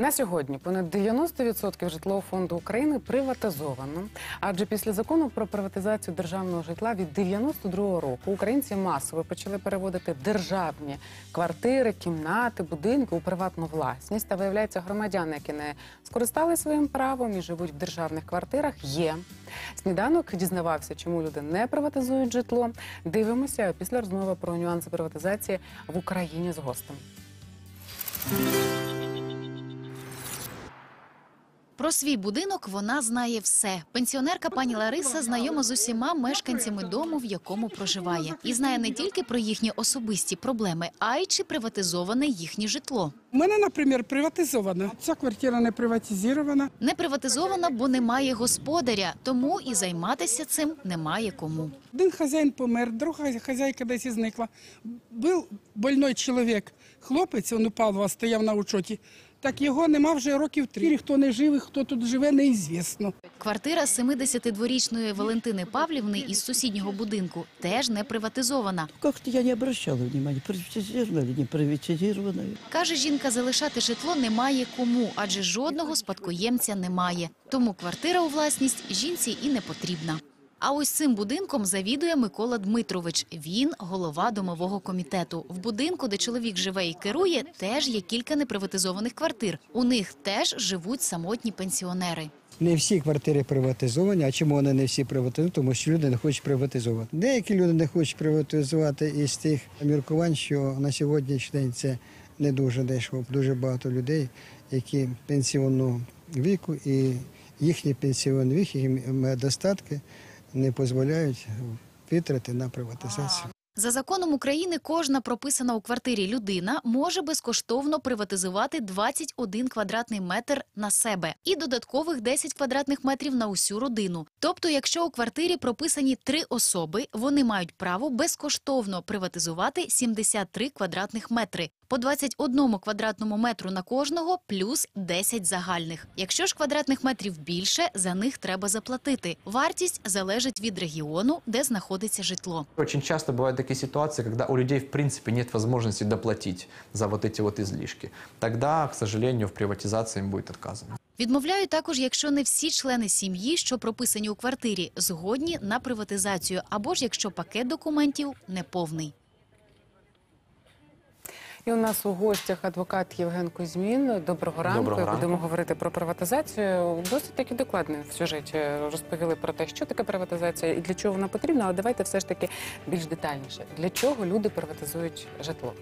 На сьогодні понад 90% житлового фонду України приватизовано. Адже після закону про приватизацію державного житла від 92-го року українці масово почали переводити державні квартири, кімнати, будинки у приватну власність. Та виявляється, громадяни, які не скористали своїм правом і живуть в державних квартирах, є. Сніданок дізнавався, чому люди не приватизують житло. Дивимося після розмови про нюанси приватизації в Україні з гостем. Про свій будинок вона знає все. Пенсіонерка пані Лариса знайома з усіма мешканцями дому, в якому проживає, і знає не тільки про їхні особисті проблеми, а й чи приватизоване їхнє житло. У мене, наприклад, приватизована. Ця квартира не приватизована. Не приватизована, бо немає господаря, тому і займатися цим немає кому. Один хазяїн помер, друга хазяйка десь і зникла. Був больной чоловік, хлопець, він упав, стояв на учоті. Так його нема вже років три. Хто не живий, хто тут живе, неізвісно. Квартира 72-річної Валентини Павлівни із сусіднього будинку теж не приватизована. Как-то я не обращала внимания, приватизировано или не приватизировано. Каже, жінка залишати житло немає кому, адже жодного спадкоємця немає. Тому квартира у власність жінці і не потрібна. А ось цим будинком завідує Микола Дмитрович. Він голова домового комітету. В будинку, де чоловік живе і керує, теж є кілька неприватизованих квартир. У них теж живуть самотні пенсіонери. Не всі квартири приватизовані. А чому вони не всі приватизовані? Тому що люди не хочуть приватизувати. Деякі люди не хочуть приватизувати із тих міркувань, що на сьогоднішній день це не дуже дешево. Дуже багато людей, які пенсіонного віку, і їхній пенсіонний вік, їх достатки не дозволяють витрати на приватизацію. За законом України кожна прописана у квартирі людина може безкоштовно приватизувати 21 квадратний метр на себе і додаткових 10 квадратних метрів на усю родину. Тобто, якщо у квартирі прописані три особи, вони мають право безкоштовно приватизувати 73 квадратних метри. По 21 квадратному метру на кожного плюс 10 загальних. Якщо ж квадратних метрів більше, за них треба заплатити. Вартість залежить від регіону, де знаходиться житло. Очень часто бывают такие ситуации, когда у людей в принципе нет возможности доплатить за вот эти вот излишки. Тогда, к сожалению, в приватизации им будет отказано. Відмовляють також, якщо не всі члени сім'ї, що прописані у квартирі, згодні на приватизацію, або ж якщо пакет документів неповний. І у нас у гостях адвокат Євген Кузьмін. Доброго ранку. Доброго ранку. Будемо говорити про приватизацію. Досить таки докладно в сюжеті розповіли про те, що таке приватизація і для чого вона потрібна. Але давайте все ж таки більш детальніше. Для чого люди приватизують житло?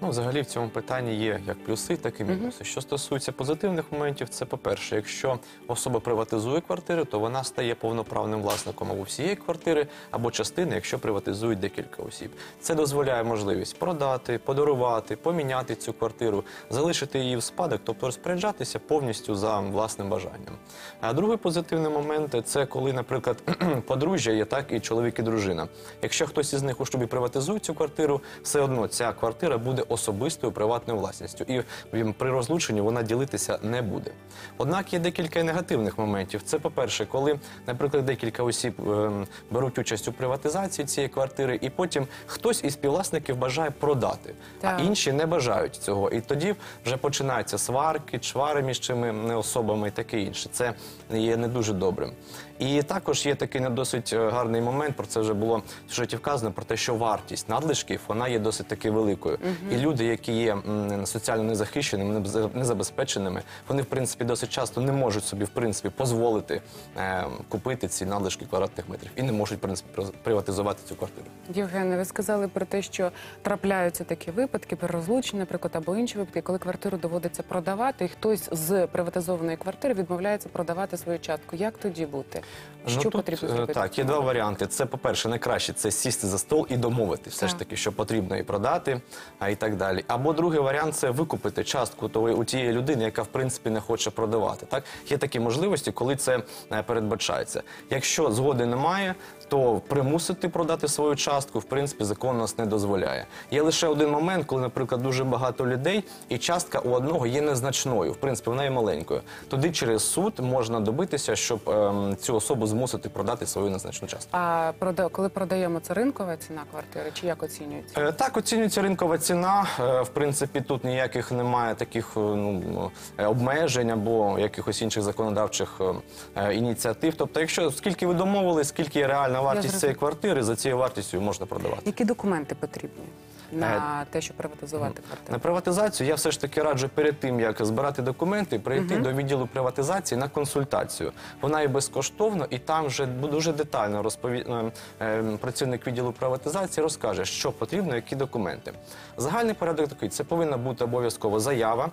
Ну, взагалі в цьому питанні є як плюси, так і мінуси. Що стосується позитивних моментів, це по-перше, якщо особа приватизує квартиру, то вона стає повноправним власником або всієї квартири, або частини, якщо приватизують декілька осіб. Це дозволяє можливість продати, подарувати, поміняти цю квартиру, залишити її в спадок, тобто розпоряджатися повністю за власним бажанням. А другий позитивний момент це коли, наприклад, подружжя є так і чоловік і дружина. Якщо хтось із них у шлюбі приватизує цю квартиру, все одно ця квартира буде особистою приватною власністю, і при розлученні вона ділитися не буде. Однак є декілька негативних моментів. Це, по-перше, коли, наприклад, декілька осіб ем, беруть участь у приватизації цієї квартири, і потім хтось із співвласників бажає продати, Так. а інші не бажають цього. І тоді вже починаються сварки, чвари між цими особами і таке інше. Це є не дуже добрим. І також є такий не досить е, гарний момент, про це вже було в сюжеті вказано, про те, що вартість надлишків вона є досить таки великою. І люди, які є соціально незахищеними, незабезпеченими, вони в принципі досить часто не можуть собі в принципі дозволити е, купити ці надлишки квадратних метрів і не можуть в принципі приватизувати цю квартиру. Євгене, ви сказали про те, що трапляються такі випадки при розлученні, наприклад, або інші випадки, коли квартиру доводиться продавати, і хтось з приватизованої квартири відмовляється продавати свою частку. Як тоді бути? Що ну, тут, потрібно е, зробити? Так, є два варіанти. Це, по-перше, найкраще це сісти за стол і домовити, все ж таки, що потрібно і продати, а і так далі. Або другий варіант це викупити частку того у тієї людини, яка в принципі не хоче продавати. Так є такі можливості, коли це е, передбачається. Якщо згоди немає, то примусити продати свою частку, в принципі, закон нас не дозволяє. Є лише один момент, коли, наприклад, дуже багато людей, і частка у одного є незначною. В принципі, вона є маленькою. Тоді через суд можна добитися, щоб ем, цю особу змусити продати свою незначну частку. А прода... коли продаємо, це ринкова ціна квартири, чи як оцінюється? Е, Так, оцінюється ринкова ціна. Е, В принципі, тут ніяких немає таких е, ну, е, обмежень або якихось інших законодавчих е, е, ініціатив. Тобто, якщо скільки ви домовились, скільки є реальна вартість зрозуміла. цієї квартири, за цією вартістю можна продавати. Які документи потрібні на те, щоб приватизувати На приватизацію я все ж таки раджу перед тим, як збирати документи, прийти до відділу приватизації на консультацію. Вона є безкоштовно, і там вже дуже детально розпові... е, е, працівник відділу приватизації розкаже, що потрібно, які документи. Загальний порядок такий: це повинна бути обов'язково заява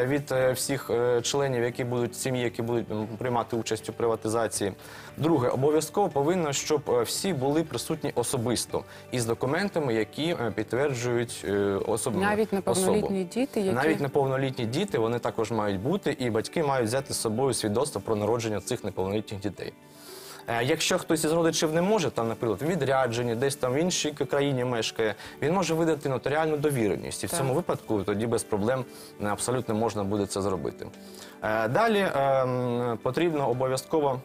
е, від е, всіх е, членів, які будуть сім'ї, які будуть м, приймати участь у приватизації. Друге, обов'язково повинно, щоб е, всі були присутні особисто із документами, які е, підтверджують е, особу. Навіть неповнолітні діти, які Навіть неповнолітні діти вони також мають бути, і батьки мають взяти з собою свідоцтво про народження цих неповнолітніх дітей. Е, Якщо хтось із родичів не може, там, наприклад, відряджені, десь там в іншій країні мешкає, він може видати нотаріальну довіреність. І в Так. цьому випадку тоді без проблем абсолютно можна буде це зробити. Е, Далі е, потрібно обов'язково.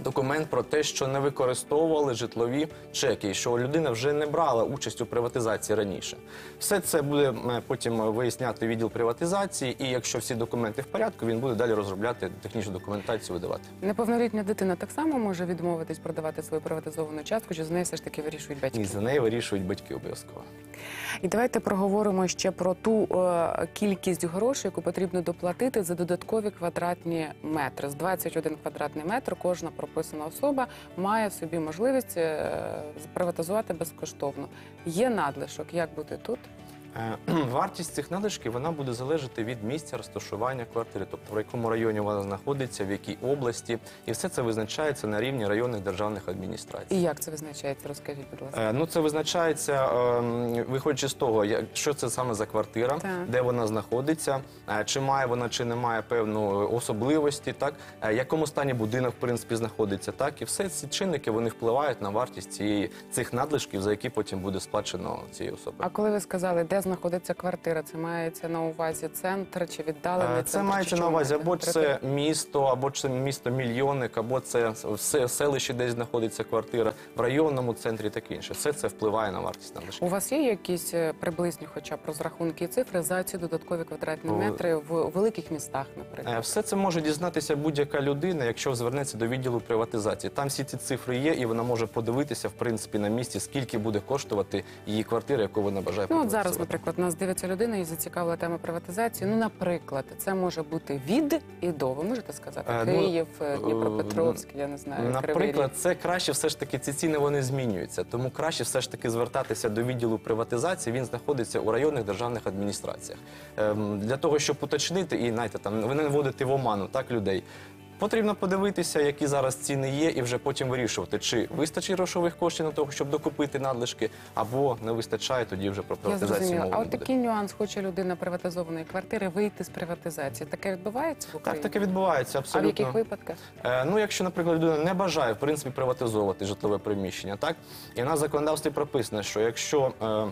Документ про те, що не використовували житлові чеки, що людина вже не брала участь у приватизації раніше. Все це буде е, потім виясняти відділ приватизації, і якщо всі документи в порядку, він буде далі розробляти технічну документацію, видавати. Неповнолітня дитина так само може відмовитись продавати свою приватизовану частку, чи з нею все ж таки вирішують батьки? І за неї вирішують батьки обов'язково. І давайте проговоримо ще про ту е, кількість грошей, яку потрібно доплатити за додаткові квадратні метри. З 21 квадратний метр кожна прописана особа має собі можливість е, приватизувати безкоштовно. Є надлишок. Як бути тут? Е, Вартість цих надлишків вона буде залежати від місця розташування квартири, тобто в якому районі вона знаходиться, в якій області, і все це визначається на рівні районних державних адміністрацій. І як це визначається? Розкажіть, будь ласка. Е, Ну, це визначається, ем, виходячи з того, що це саме за квартира, Так. де вона знаходиться, е, чи має вона, чи не має певну особливості, так, в якому стані будинок, в принципі, знаходиться, так, і все ці чинники вони впливають на вартість цієї цих надлишків, за які потім буде сплачено цієї особи. А коли ви сказали, де знаходиться квартира, це мається на увазі центр чи віддалений Е, центр? Це мається на увазі або це місто, або це місто мільйонник, або це все селище, десь знаходиться квартира в районному центрі, таке інше. Все це впливає на вартість надлишків. У вас є якісь е, приблизні, хоча б розрахунки і цифри за ці додаткові квадратні метри в великих містах, Е, наприклад? Все це може дізнатися будь-яка людина, якщо звернеться до відділу приватизації. Там всі ці цифри є, і вона може подивитися в принципі на місці, скільки буде коштувати її квартира, яку вона бажає Ну от зараз, приватизувати. Наприклад, нас дивиться людина і зацікавила тема приватизації. Ну, наприклад, це може бути від і до. Ви можете сказати Е, ну, Київ, е, е, Дніпропетровськ, я не знаю, Кривий Наприклад, це краще все ж таки ці ціни вони змінюються. Тому краще все ж таки звертатися до відділу приватизації. Він знаходиться у районних державних адміністраціях. Ем, для того, щоб уточнити і знаєте, там ви не вводити в оману так людей. Потрібно подивитися, які зараз ціни є, і вже потім вирішувати, чи вистачить грошових коштів на того, щоб докупити надлишки, або не вистачає, тоді вже про Я приватизацію зрозуміла. мови А не от буде. такий нюанс хоче людина приватизованої квартири вийти з приватизації. Таке відбувається в Так, Україні? таке відбувається А в абсолютно. яких випадках? Е, Ну, якщо, наприклад, людина не бажає в принципі приватизовувати житлове приміщення, так і в нас в законодавстві прописано, що якщо е,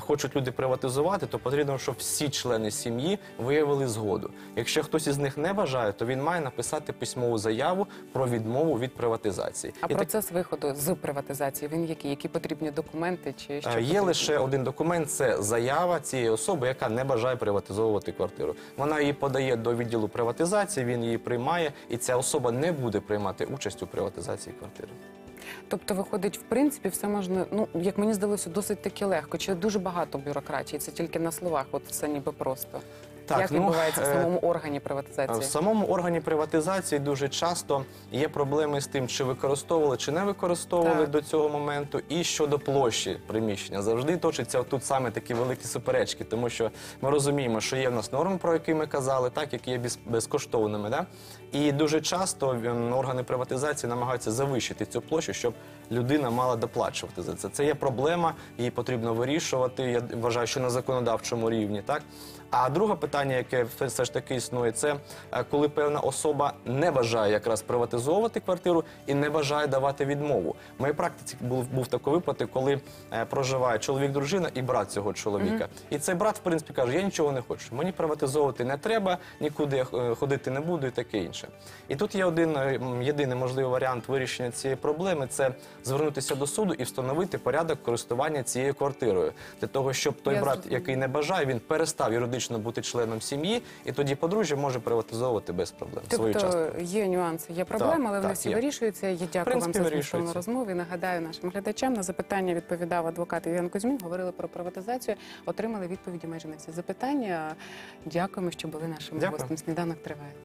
хочуть люди приватизувати, то потрібно, щоб всі члени сім'ї виявили згоду. Якщо хтось із них не бажає, то він має написати письмову заяву про відмову від приватизації. А І так- процес виходу з приватизації він який? Які потрібні документи чи що Е, Є потрібно? лише один документ це заява цієї особи, яка не бажає приватизовувати квартиру. Вона її подає до відділу приватизації, він її приймає, і ця особа не буде приймати участь у приватизації квартири. Тобто, виходить, в принципі, все можна, ну як мені здалося, досить таки легко. Чи дуже багато бюрократії? Це тільки на словах, от все ніби просто. Так, як ну, відбувається в е, самому органі приватизації? В самому органі приватизації дуже часто є проблеми з тим, чи використовували, чи не використовували Так. до цього моменту. І щодо площі приміщення завжди точаться тут саме такі великі суперечки, тому що ми розуміємо, що є в нас норми, про які ми казали, так які є безкоштовними. Да? І дуже часто органи приватизації намагаються завищити цю площу, щоб людина мала доплачувати за це. Це є проблема, її потрібно вирішувати. Я вважаю, що на законодавчому рівні, так А друге питання, яке все- ж таки існує, це е, коли певна особа не бажає якраз приватизовувати квартиру і не бажає давати відмову. В моїй практиці був, був такий випадок, коли е, проживає чоловік, дружина і брат цього чоловіка. І цей брат, в принципі, каже: я нічого не хочу. Мені приватизовувати не треба, нікуди я е, ходити не буду і таке інше. І тут є один єдиний можливий варіант вирішення цієї проблеми це звернутися до суду і встановити порядок користування цією квартирою для того, щоб той Я брат, який не бажає, він перестав юридично бути членом сім'ї, і тоді подружжя може приватизовувати без проблем свою частку. Тобто є нюанси, є проблеми, але вони всі є. вирішуються. Я дякую вам за змістовну розмову. І нагадаю нашим глядачам на запитання відповідав адвокат Євген Кузьмін. Говорили про приватизацію, отримали відповіді майже на всі запитання. Дякуємо, що були нашим Дякую. гостем. Сніданок триває.